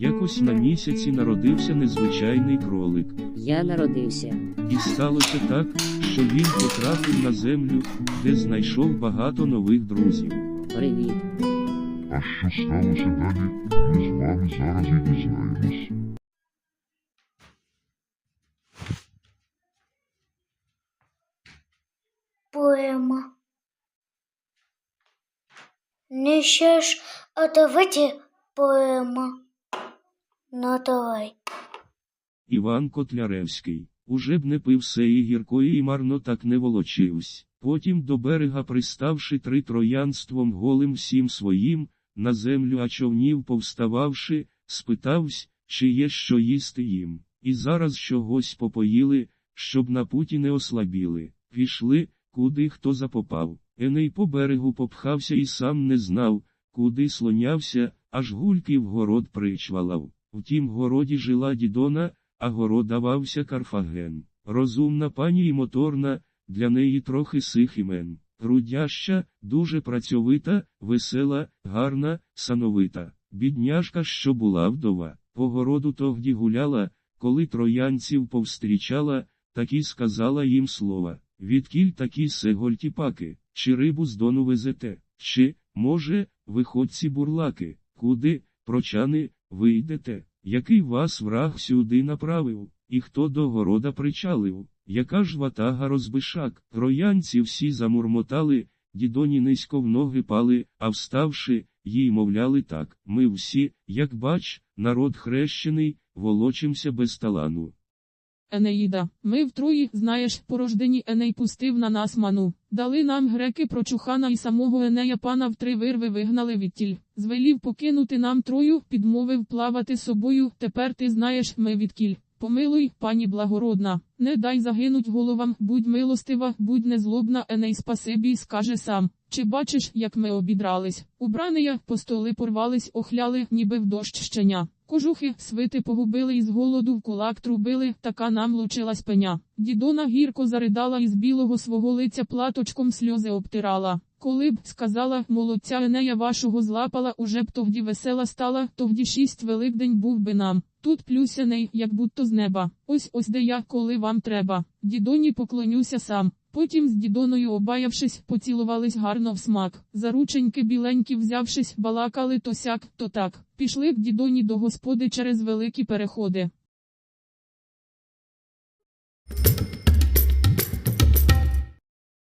Якось на місяці народився незвичайний кролик. Я народився. І сталося так, що він потрапив на землю, де знайшов багато нових друзів. Привіт. А що сталося далі, ми з вами зараз і дізнаємось. Поэма. Не ще ж отовити поема. Ну давай. Іван Котляревський. Уже б не пив сеї гіркої і марно так не волочивсь. Потім до берега приставши три троянством голим всім своїм, на землю а човнів повстававши, спитавсь, чи є що їсти їм. І зараз чогось попоїли, щоб на путі не ослабіли. Пішли, куди хто запопав. Еней по берегу попхався і сам не знав, куди слонявся, аж гульки в город причвалав. В тім городі жила дідона, а город давався Карфаген. Розумна пані і моторна, для неї трохи сих імен. Трудяща, дуже працьовита, весела, гарна, сановита. Бідняжка, що була вдова, по городу тогді гуляла, коли троянців повстрічала, так і сказала їм слова. Відкіль такі сегольтіпаки, чи рибу з дону везете, чи, може, виходці бурлаки, куди, прочани, вийдете, який вас враг сюди направив, і хто до города причалив, яка ж ватага розбишак, троянці всі замурмотали, дідоні низько в ноги пали, а вставши, їй мовляли так, ми всі, як бач, народ хрещений, волочимся без талану. Енеїда, ми в Трої, знаєш, порождені Еней пустив на нас ману. Дали нам греки прочухана і самого Енея пана в три вирви вигнали відтіль. Звелів покинути нам Трою, підмовив плавати собою, тепер ти знаєш, ми відкіль. Помилуй, пані благородна, не дай загинуть головам, будь милостива, будь незлобна, Еней спасибі, скаже сам. Чи бачиш, як ми обідрались? Убранея, по столи порвались, охляли, ніби в дощ щеня. Кожухи, свити погубили і з голоду в кулак трубили, така нам лучилась пеня. Дідона гірко заридала і з білого свого лиця платочком сльози обтирала. Коли б, сказала, молодця Енея вашого злапала, уже б тогді весела стала, тогді шість великдень був би нам. Тут плюсяний, як будто з неба. Ось ось де я, коли вам треба. Дідоні поклонюся сам. Потім з дідоною обаявшись, поцілувались гарно в смак. Зарученьки біленькі взявшись, балакали то сяк, то так. Пішли к дідоні до господи через великі переходи.